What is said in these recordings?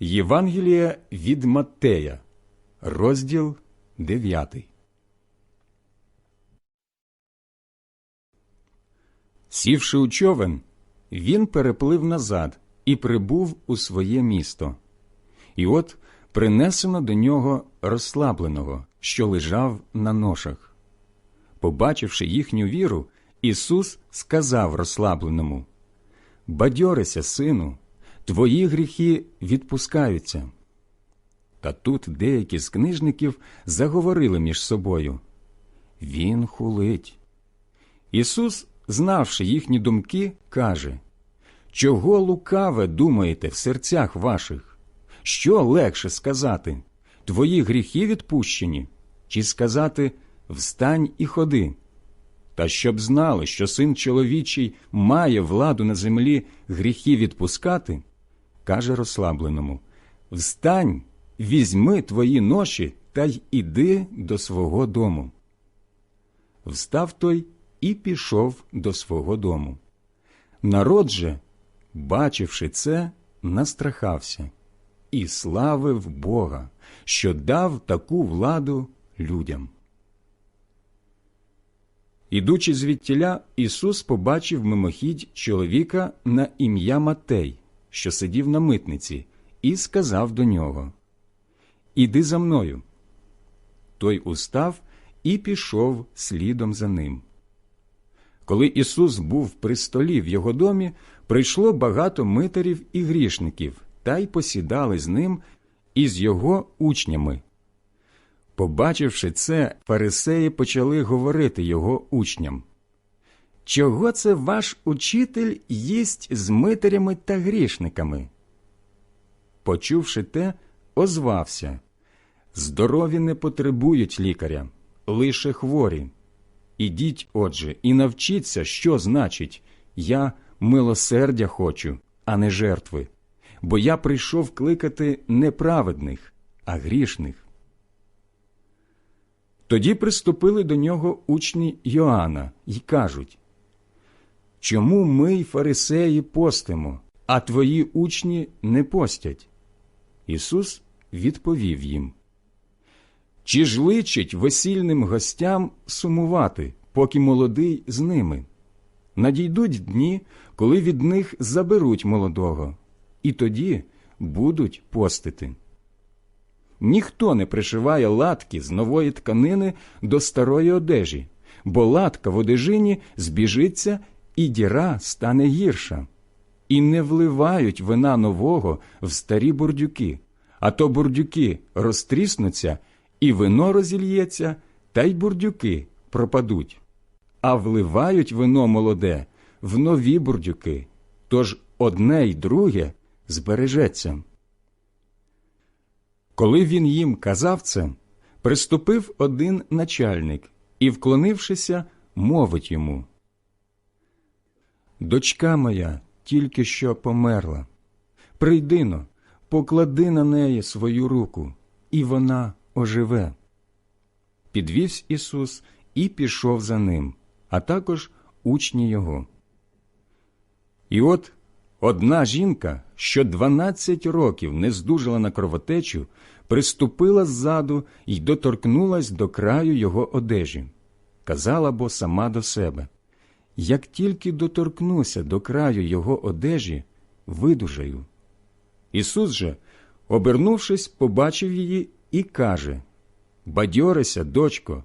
Євангелія від Маттея, розділ 9. Сівши у човен, він переплив назад і прибув у своє місто. І от принесено до нього розслабленого, що лежав на ношах. Побачивши їхню віру, Ісус сказав розслабленому Бадьорися, сину, твої гріхи відпускаються. Та тут деякі з книжників заговорили між собою Він хулить. Ісус, знавши їхні думки, каже Чого лукаве думаєте в серцях ваших? Що легше сказати? Твої гріхи відпущені, чи сказати Встань і ходи? Та щоб знали, що син чоловічий має владу на землі гріхи відпускати, каже розслабленому Встань, візьми твої ноші та й іди до свого дому. Встав той і пішов до свого дому. Народ же, бачивши це, настрахався і славив Бога, що дав таку владу людям. Ідучи звідтіля, Ісус побачив мимохідь чоловіка на ім'я Матей, що сидів на митниці, і сказав до нього Іди за мною. Той устав і пішов слідом за ним. Коли Ісус був при столі в його домі, прийшло багато митарів і грішників, та й посідали з ним і з його учнями. Побачивши це, фарисеї почали говорити його учням. Чого це ваш учитель їсть з митарями та грішниками? Почувши те, озвався Здорові не потребують лікаря, лише хворі. Ідіть, отже, і навчіться, що значить я милосердя хочу, а не жертви, бо я прийшов кликати не праведних, а грішних. Тоді приступили до нього учні Йоанна і кажуть Чому ми, й фарисеї, постимо, а твої учні не постять? Ісус відповів їм Чи ж личить весільним гостям сумувати, поки молодий з ними? Надійдуть дні, коли від них заберуть молодого, і тоді будуть постити. Ніхто не пришиває латки з нової тканини до старої одежі, бо латка в одежині збіжиться, і діра стане гірша. І не вливають вина нового в старі бурдюки, а то бурдюки розтріснуться, і вино розільється, та й бурдюки пропадуть. А вливають вино молоде в нові бурдюки, тож одне й друге збережеться. Коли він їм казав це, приступив один начальник і, вклонившися, мовить йому Дочка моя тільки що померла. Прийди но, поклади на неї свою руку, і вона оживе. Підвівсь Ісус і пішов за ним, а також учні його. І от Одна жінка, що дванадцять років не здужала на кровотечу, приступила ззаду і доторкнулась до краю його одежі. Казала бо сама до себе як тільки доторкнуся до краю його одежі, видужаю. Ісус же, обернувшись, побачив її і каже Бадьорися, дочко,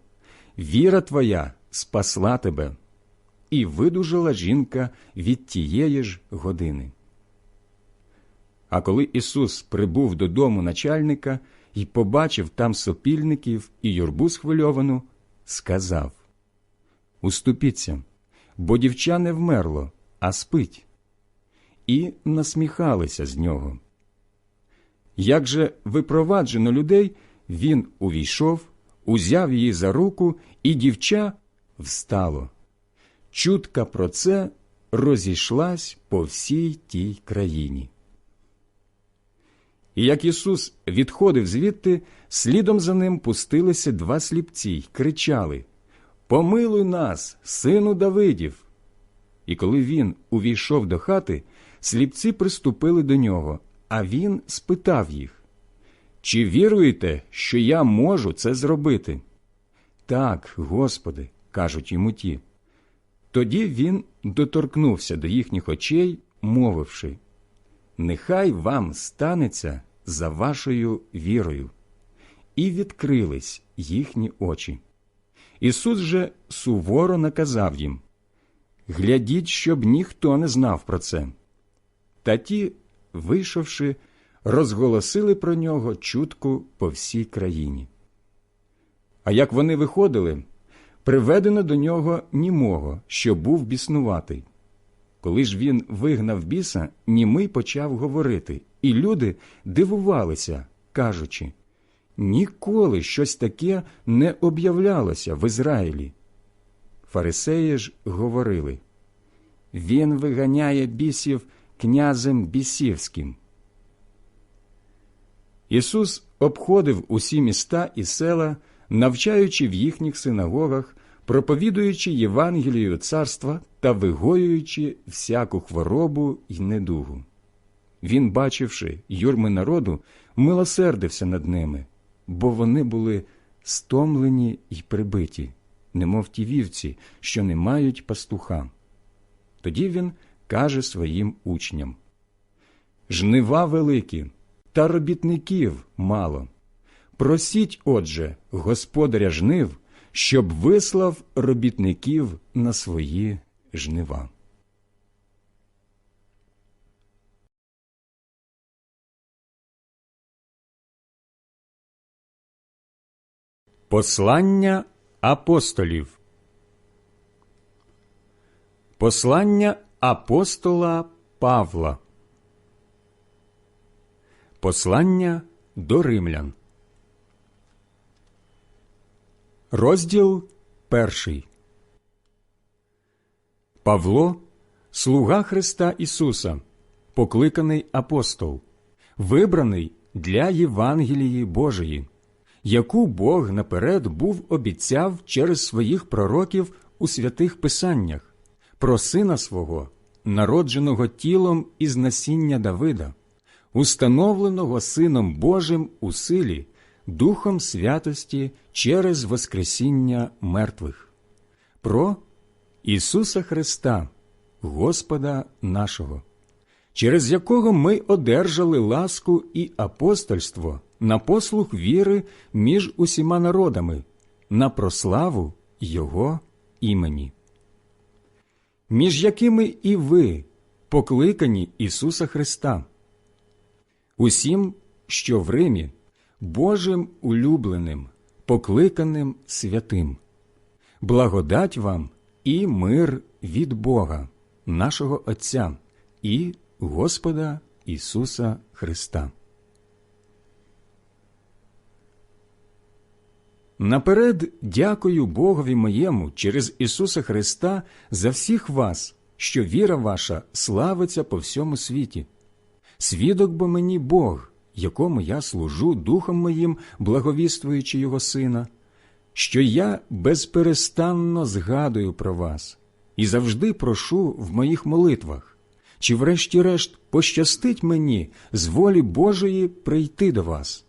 віра твоя спасла тебе і видужала жінка від тієї ж години. А коли Ісус прибув додому начальника і побачив там сопільників і юрбу схвильовану, сказав Уступіться, бо дівча не вмерло, а спить. І насміхалися з нього. Як же випроваджено людей, він увійшов, узяв її за руку, і дівча встало. Чутка про це розійшлась по всій тій країні. І як Ісус відходив звідти, слідом за ним пустилися два сліпці й кричали Помилуй нас, сину Давидів. І коли він увійшов до хати, сліпці приступили до нього, а він спитав їх Чи віруєте, що я можу це зробити? Так, Господи, кажуть йому ті. Тоді він доторкнувся до їхніх очей, мовивши Нехай вам станеться за вашою вірою. І відкрились їхні очі. Ісус же суворо наказав їм Глядіть, щоб ніхто не знав про це. Та ті, вийшовши, розголосили про нього чутку по всій країні. А як вони виходили, приведено до нього німого, що був біснуватий. Коли ж він вигнав біса, німий почав говорити, і люди дивувалися, кажучи ніколи щось таке не об'являлося в Ізраїлі. Фарисеї ж говорили Він виганяє бісів князем бісівським. Ісус обходив усі міста і села, навчаючи в їхніх синагогах, проповідуючи Євангелію царства та вигоюючи всяку хворобу й недугу. Він, бачивши юрми народу, милосердився над ними, бо вони були стомлені й прибиті, немов ті вівці, що не мають пастуха. Тоді він каже своїм учням Жнива великі, та робітників мало. Просіть, отже, господаря жнив, щоб вислав робітників на свої жнива. Послання апостолів. Послання апостола Павла. Послання до римлян. Розділ перший. Павло, слуга Христа Ісуса, покликаний апостол, вибраний для Євангелії Божої, яку Бог наперед був обіцяв через своїх пророків у святих Писаннях, про сина свого, народженого тілом із насіння Давида, установленого Сином Божим у силі, Духом святості через Воскресіння мертвих, про Ісуса Христа, Господа нашого, через якого ми одержали ласку і апостольство на послух віри між усіма народами, на прославу Його імені, між якими і ви покликані Ісуса Христа, усім, що в Римі, Божим улюбленим, покликаним святим, благодать вам і мир від Бога, нашого Отця і Господа Ісуса Христа. Наперед дякую Богові моєму через Ісуса Христа за всіх вас, що віра ваша славиться по всьому світі. Свідок бо мені Бог, якому я служу духом моїм, благовіствуючи Його Сина, що я безперестанно згадую про вас і завжди прошу в моїх молитвах, чи, врешті-решт, пощастить мені з волі Божої прийти до вас,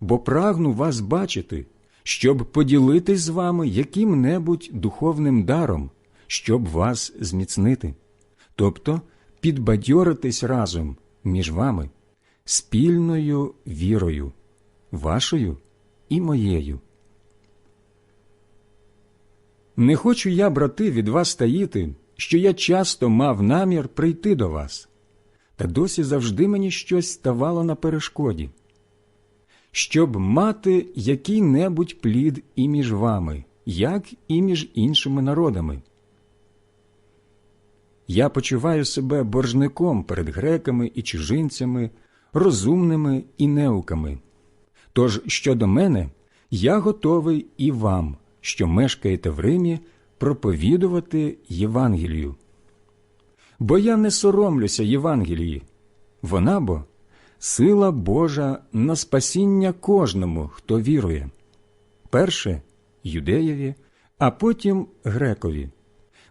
бо прагну вас бачити щоб поділитись з вами яким-небудь духовним даром, щоб вас зміцнити, тобто підбадьоритись разом між вами спільною вірою, вашою і моєю. Не хочу я, брати, від вас таїти, що я часто мав намір прийти до вас, та досі завжди мені щось ставало на перешкоді щоб мати який-небудь плід і між вами, як і між іншими народами. Я почуваю себе боржником перед греками і чужинцями, розумними і неуками. Тож щодо мене, я готовий і вам, що мешкаєте в Римі, проповідувати Євангелію. Бо я не соромлюся Євангелії, вона бо сила Божа на спасіння кожному, хто вірує, перше юдеєві, а потім грекові.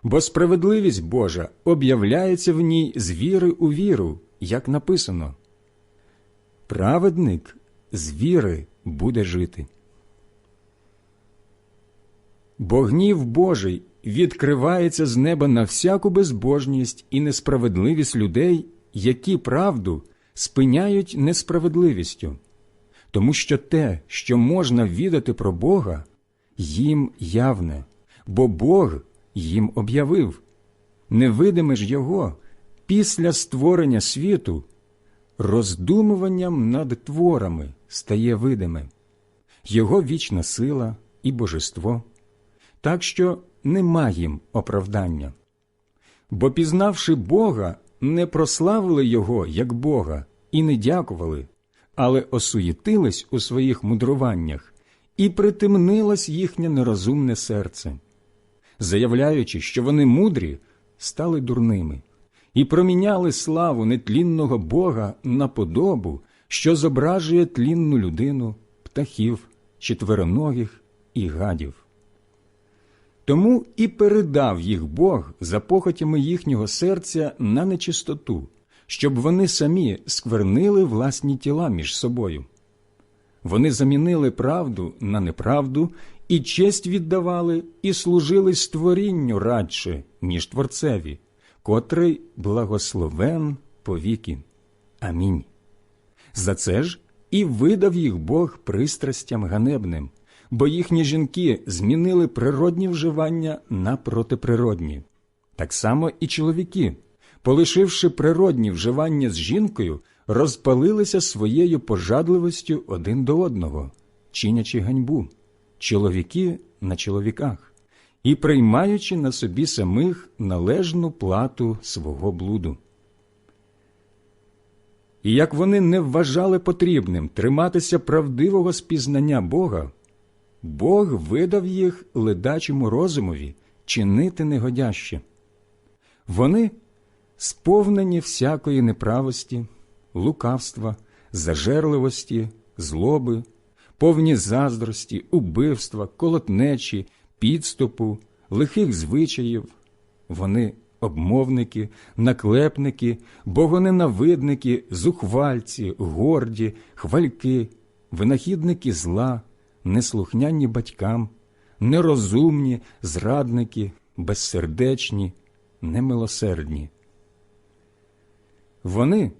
Бо справедливість Божа об'являється в ній з віри у віру, як написано праведник з віри буде жити. Бо гнів Божий відкривається з неба на всяку безбожність і несправедливість людей, які правду спиняють несправедливістю, тому що те, що можна відати про Бога, їм явне, бо Бог їм об'явив. Невидиме ж Його після створення світу роздумуванням над творами стає видиме, Його вічна сила і божество, так що нема їм оправдання. Бо, пізнавши Бога, не прославили Його як Бога і не дякували, але осуєтились у своїх мудруваннях, і притемнилось їхнє нерозумне серце, заявляючи, що вони мудрі, стали дурними, і проміняли славу нетлінного Бога на подобу, що зображує тлінну людину, птахів, четвероногих і гадів. Тому і передав їх Бог за похотями їхнього серця на нечистоту, щоб вони самі сквернили власні тіла між собою. Вони замінили правду на неправду і честь віддавали, і служили створінню радше, ніж Творцеві, котрий благословен повіки. Амінь. За це ж і видав їх Бог пристрастям ганебним, бо їхні жінки змінили природні вживання на протиприродні. Так само і чоловіки, полишивши природні вживання з жінкою, розпалилися своєю пожадливостю один до одного, чинячи ганьбу, чоловіки на чоловіках, і приймаючи на собі самих належну плату свого блуду. І як вони не вважали потрібним триматися правдивого спізнання Бога, Бог видав їх ледачому розумові чинити негодяще. Вони сповнені всякої неправості, лукавства, зажерливості, злоби, повні заздрості, убивства, колотнечі, підступу, лихих звичаїв. Вони обмовники, наклепники, богоненавидники, зухвальці, горді, хвальки, винахідники зла, неслухняні батькам, нерозумні, зрадники, безсердечні, немилосердні. Вони,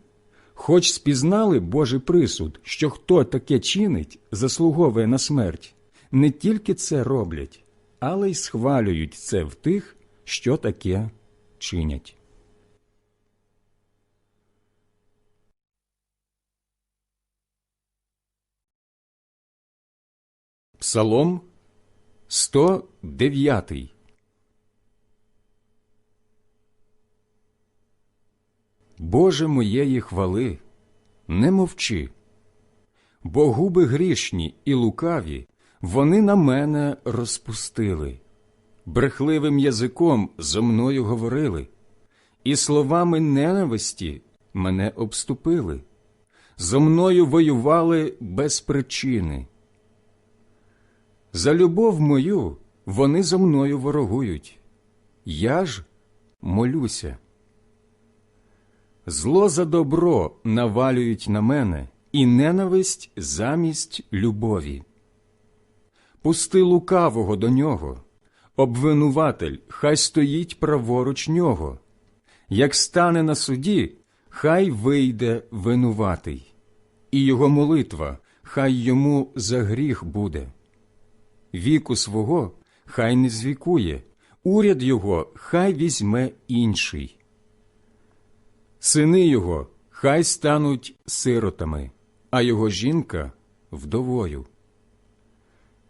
хоч спізнали Божий присуд, що хто таке чинить, заслуговує на смерть, не тільки це роблять, але й схвалюють це в тих, що таке чинять. Псалом 109 Боже моєї хвали, не мовчи, бо губи грішні і лукаві вони на мене розпустили, брехливим язиком зо мною говорили, і словами ненависті мене обступили, зо мною воювали без причини. За любов мою вони зо мною ворогують, я ж молюся. Зло за добро навалюють на мене і ненависть замість любові. Пусти лукавого до нього, обвинуватель, хай стоїть праворуч нього. Як стане на суді, хай вийде винуватий, і його молитва хай йому за гріх буде. Віку свого хай не звікує, уряд його хай візьме інший. Сини його хай стануть сиротами, а його жінка вдовою.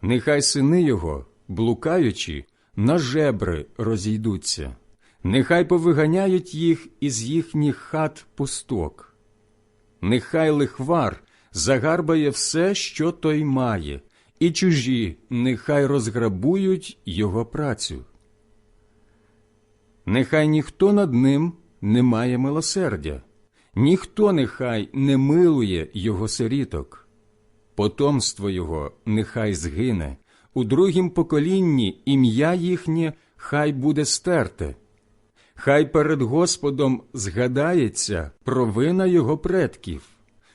Нехай сини його, блукаючи, на жебри розійдуться, нехай повиганяють їх із їхніх хат пусток. Нехай лихвар загарбає все, що той має, і чужі нехай розграбують його працю. Нехай ніхто над ним не має милосердя, ніхто нехай не милує його сиріток, потомство його нехай згине, у другім поколінні ім'я їхнє хай буде стерте, хай перед Господом згадається провина його предків,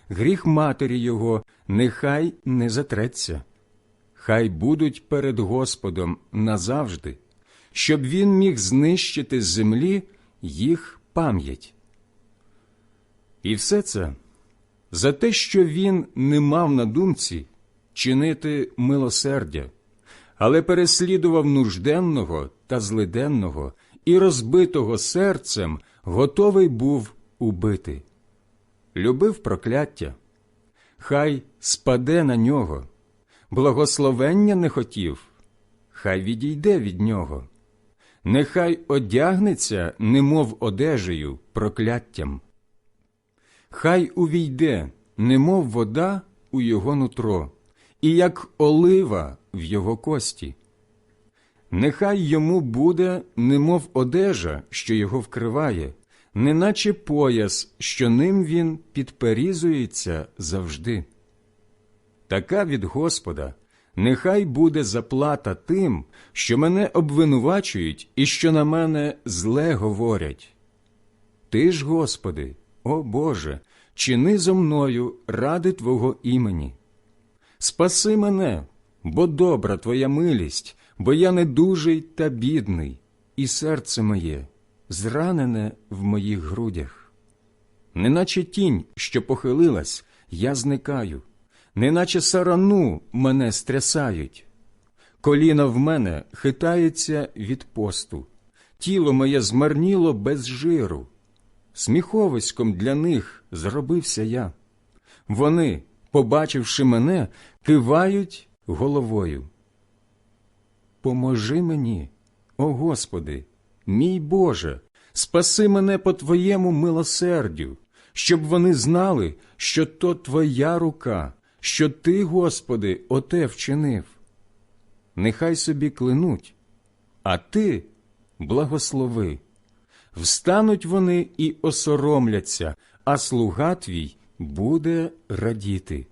гріх матері його нехай не затреться. Хай будуть перед Господом назавжди, щоб він міг знищити з землі їх пам'ять. І все це за те, що він не мав на думці чинити милосердя, але переслідував нужденного та злиденного і розбитого серцем готовий був убити. Любив прокляття, хай спаде на нього, благословення не хотів, хай відійде від нього, нехай одягнеться, немов одежею, прокляттям. Хай увійде, немов вода у його нутро, і як олива в його кості. Нехай йому буде, немов одежа, що його вкриває, неначе пояс, що ним він підперізується завжди. Така від Господа нехай буде заплата тим, що мене обвинувачують і що на мене зле говорять. Ти ж, Господи, о Боже, чини зо мною ради Твого імені. Спаси мене, бо добра Твоя милість, бо я недужий та бідний, і серце моє зранене в моїх грудях. Неначе тінь, що похилилась, я зникаю, неначе сарану мене стрясають. Коліна в мене хитається від посту, тіло моє змарніло без жиру. Сміховиськом для них зробився я. Вони, побачивши мене, кивають головою. Поможи мені, о Господи, мій Боже, спаси мене по Твоєму милосердю, щоб вони знали, що то Твоя рука, що Ти, Господи, оте вчинив. Нехай собі клянуть, а Ти благослови. Встануть вони і осоромляться, а слуга твій буде радіти.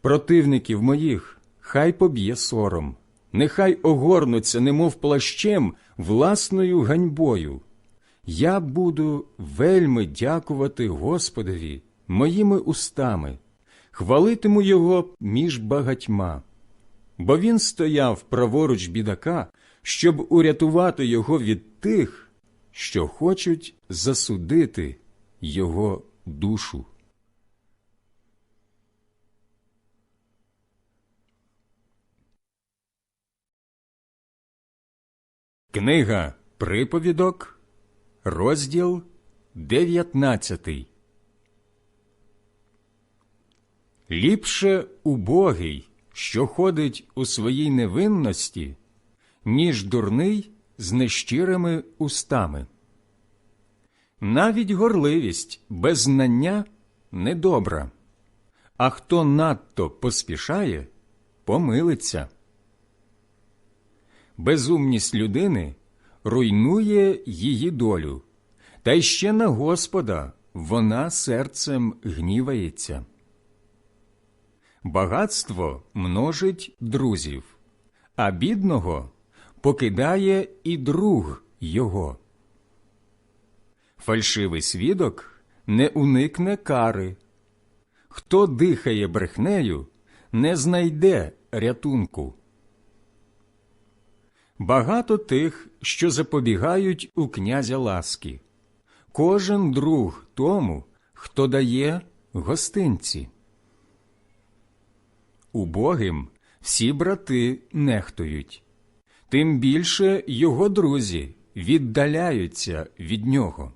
Противників моїх хай поб'є сором, нехай огорнуться, немов плащем, власною ганьбою. Я буду вельми дякувати Господові моїми устами, хвалитиму його між багатьма, бо він стояв праворуч бідака, щоб урятувати його від тих, що хочуть засудити його душу. Книга Приповідок, розділ 19 Ліпше убогий, що ходить у своїй невинності, ніж дурний з нещирими устами. Навіть горливість без знання недобра, а хто надто поспішає, помилиться. Безумність людини руйнує її долю, та й ще на Господа вона серцем гнівається. Багатство множить друзів, а бідного покидає і друг його. Фальшивий свідок не уникне кари. Хто дихає брехнею, не знайде рятунку. Багато тих, що запобігають у князя ласки, кожен друг тому, хто дає гостинці. Убогим всі брати нехтують, тим більше його друзі віддаляються від нього.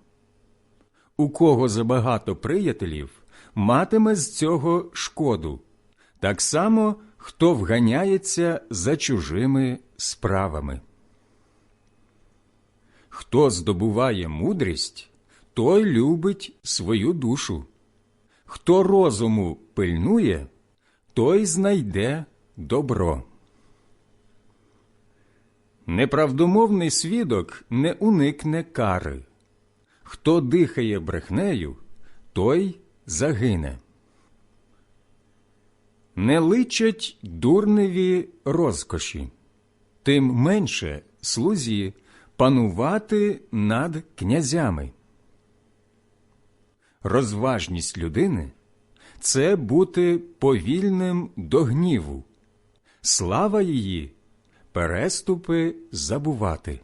У кого забагато приятелів, матиме з цього шкоду, так само хто вганяється за чужими справами. Хто здобуває мудрість, той любить свою душу. Хто розуму пильнує, той знайде добро. Неправдомовний свідок не уникне кари. Хто дихає брехнею, той загине. Не личать дурневі розкоші, тим менше слузі панувати над князями. розважність людини це бути повільним до гніву, слава її переступи забувати.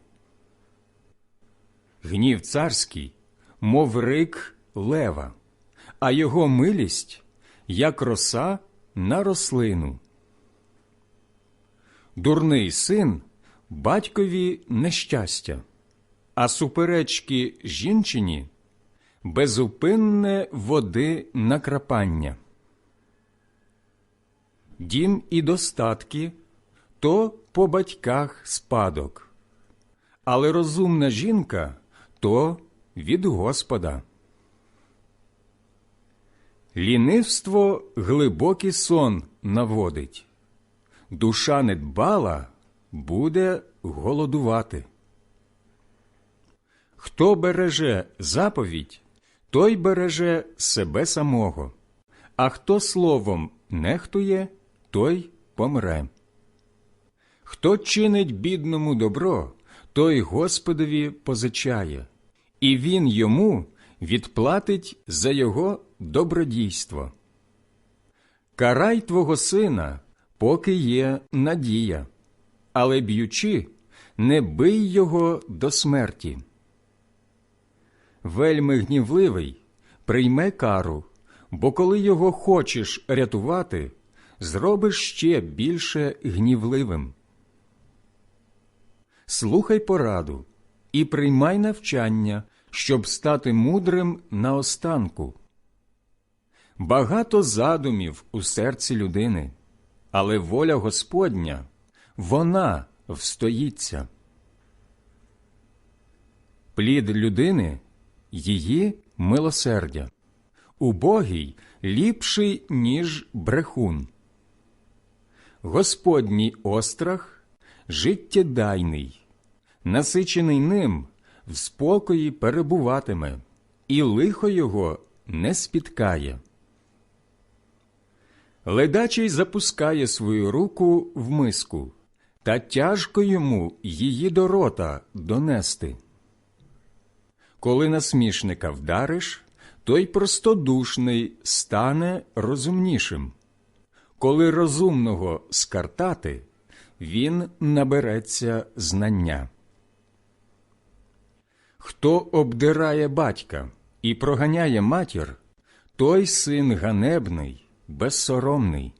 Гнів царський, мов рик лева, а його милість, як роса на рослину. Дурний син батькові нещастя, а суперечки жінчині безупинне води накрапання. Дім і достатки то по батьках спадок, але розумна жінка то від Господа. Лінивство глибокий сон наводить, душа недбала буде голодувати. Хто береже заповідь, той береже себе самого, а хто словом нехтує, той помре. Хто чинить бідному добро, той Господові позичає, і він йому відплатить за його добродійство. Карай твого сина, поки є надія, але б'ючи, не бий його до смерті. Вельми гнівливий прийме кару, бо коли його хочеш рятувати, зробиш ще більше гнівливим. Слухай пораду і приймай навчання, щоб стати мудрим наостанку. Багато задумів у серці людини, але воля Господня вона встоїться. Плід людини її милосердя, убогий ліпший, ніж брехун. Господній острах життєдайний, насичений ним в спокої перебуватиме, і лихо його не спіткає. Ледачий запускає свою руку в миску, та тяжко йому її до рота донести. Коли насмішника вдариш, той простодушний стане розумнішим. Коли розумного скартати, він набереться знання. Хто обдирає батька і проганяє матір, той син ганебний, безсоромний.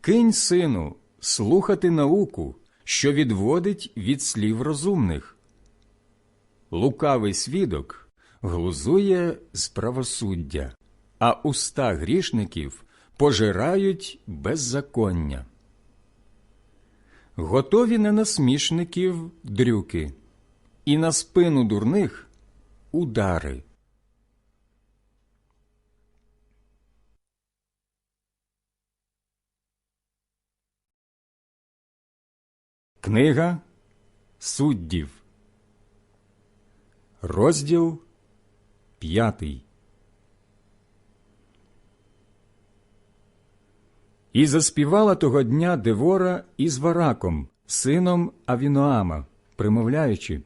Кинь, сину, слухати науку, що відводить від слів розумних. Лукавий свідок глузує з правосуддя, а уста грішників пожирають беззаконня. Готові на насмішників дрюки, і на спину дурних удари. Книга суддів, розділ п'ятий. І заспівала того дня Девора із Вараком, сином Авіноама, примовляючи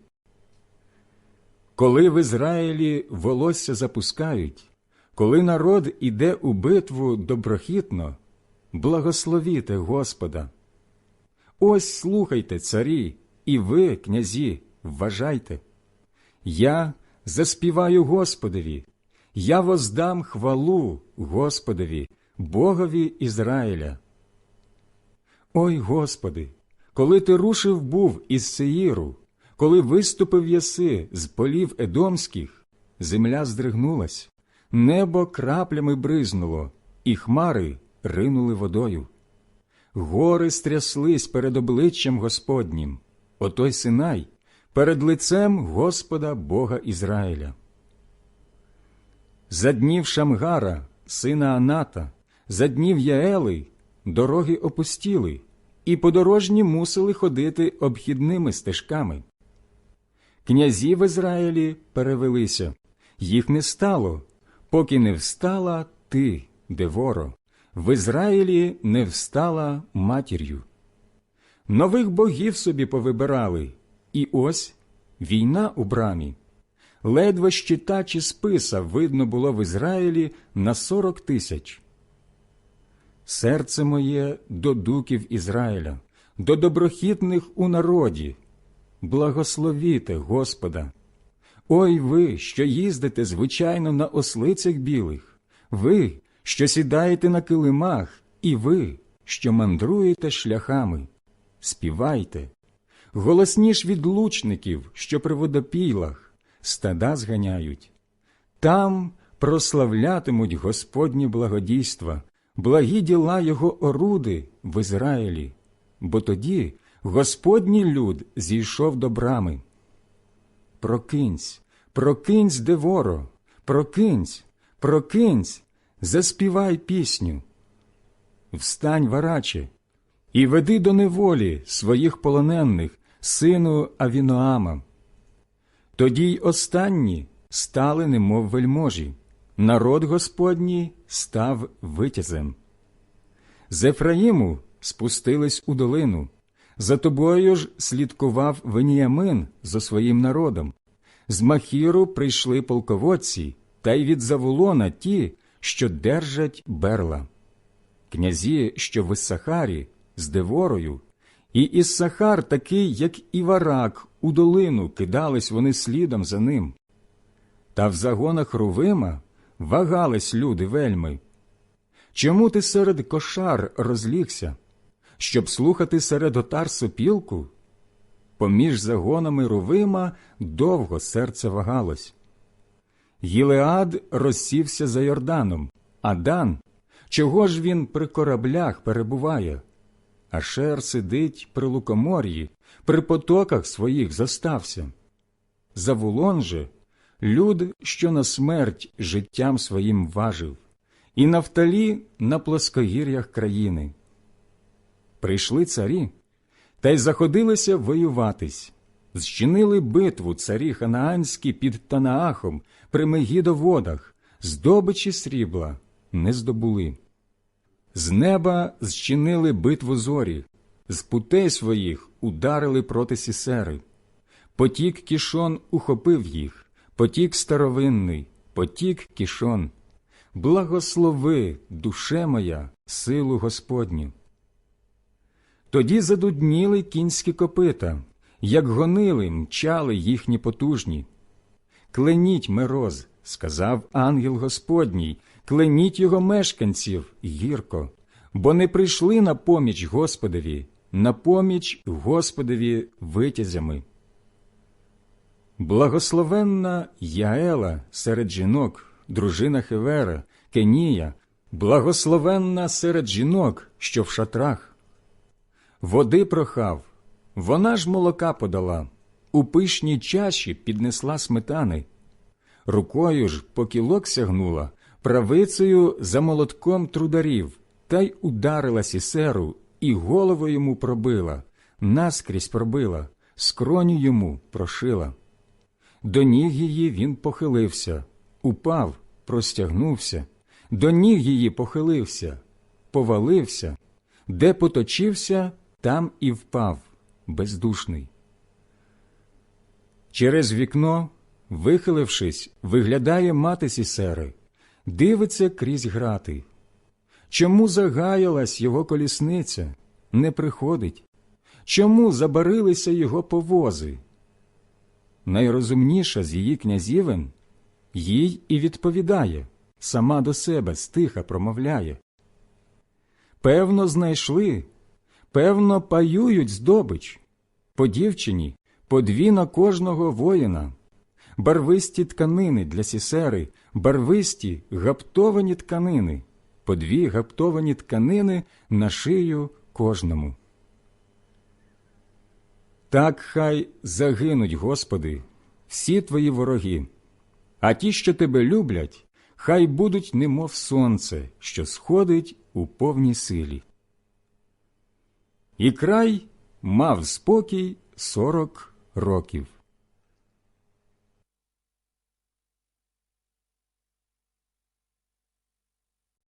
Коли в Ізраїлі волосся запускають, коли народ іде у битву доброхітно, благословіте Господа. Ось слухайте, царі, і ви, князі, вважайте. Я заспіваю Господові, я воздам хвалу Господові, Богові Ізраїля. Ой Господи, коли ти рушив був із Сеїру, коли виступив єси з полів Едомських, земля здригнулась, небо краплями бризнуло, і хмари ринули водою. Гори стряслись перед обличчям Господнім, отой Синай, перед лицем Господа Бога Ізраїля. За днів Шамгара, сина Аната, за днів Яели дороги опустіли, і подорожні мусили ходити обхідними стежками. Князі в Ізраїлі перевелися, їх не стало, поки не встала ти, Деворо, в Ізраїлі не встала матір'ю. Нових богів собі повибирали, і ось війна у брамі. ледве щита чи списа видно було в Ізраїлі на сорок тисяч. Серце моє до дуків Ізраїля, до доброхітних у народі. Благословіте Господа. Ой ви, що їздите звичайно на ослицях білих, ви, що сідаєте на килимах, і ви, що мандруєте шляхами, співайте, голосніш від лучників, що при водопілах, стада зганяють. Там прославлятимуть Господні благодійства, благі діла Його оруди в Ізраїлі, бо тоді Господній люд зійшов до брами. Прокинься, прокинься, деворо, прокинься, прокинься, заспівай пісню. Встань, вараче, і веди до неволі своїх полонених, сину Авіноама. Тоді й останні стали немов вельможі, народ Господній став витязем. З Ефраїму спустились у долину, за тобою ж слідкував Веніямин зо своїм народом. З Махіру прийшли полководці, та й від Заволона ті, що держать берла. Князі, що в Іссахарі, з Деворою, і Іссахар такий, як і варак, у долину кидались вони слідом за ним. Та в загонах Рувима вагались люди вельми. Чому ти серед кошар розлігся, щоб слухати серед отар сопілку? Поміж загонами Рувима довго серце вагалось. Гілеад розсівся за Йорданом, а Дан, чого ж він при кораблях перебуває? Ашер сидить при лукомор'ї, при потоках своїх застався. Завулон же люд, що на смерть життям своїм важив, і нафталі на плоскогір'ях країни. Прийшли царі, та й заходилися воюватись, зчинили битву царі ханаанські під Танаахом при Мегідоводах, здобичі срібла не здобули. З неба зчинили битву зорі, з путей своїх ударили проти сісери. Потік кішон ухопив їх, потік старовинний, потік кішон. Благослови, душе моя, силу Господню. Тоді задудніли кінські копита, як гонили, мчали їхні потужні. Кленіть мироз, сказав ангел Господній, кленіть його мешканців гірко, бо не прийшли на поміч Господові, на поміч Господові витязями. Благословенна Яела серед жінок, дружина Хевера, Кенія, благословенна серед жінок, що в шатрах. Води прохав, вона ж молока подала, у пишній чаші піднесла сметани. Рукою ж по кілок сягнула, правицею за молотком трударів, та й ударила сісеру, і голову йому пробила, наскрізь пробила, скроню йому прошила. До ніг її він похилився, упав, простягнувся, до ніг її похилився, повалився, де поточився, там і впав, бездушний. Через вікно, вихилившись, виглядає мати сісери, дивиться крізь грати. Чому загаялась його колісниця, не приходить? Чому забарилися його повози? Найрозумніша з її князівен їй і відповідає, сама до себе стиха промовляє. Певно, знайшли, певно, паюють здобич, по дівчині, по дві на кожного воїна, барвисті тканини для сісери, барвисті гаптовані тканини, по дві гаптовані тканини на шию кожному. Так хай загинуть, Господи, всі твої вороги, а ті, що тебе люблять, хай будуть немов сонце, що сходить у повній силі. І край мав спокій сорок років.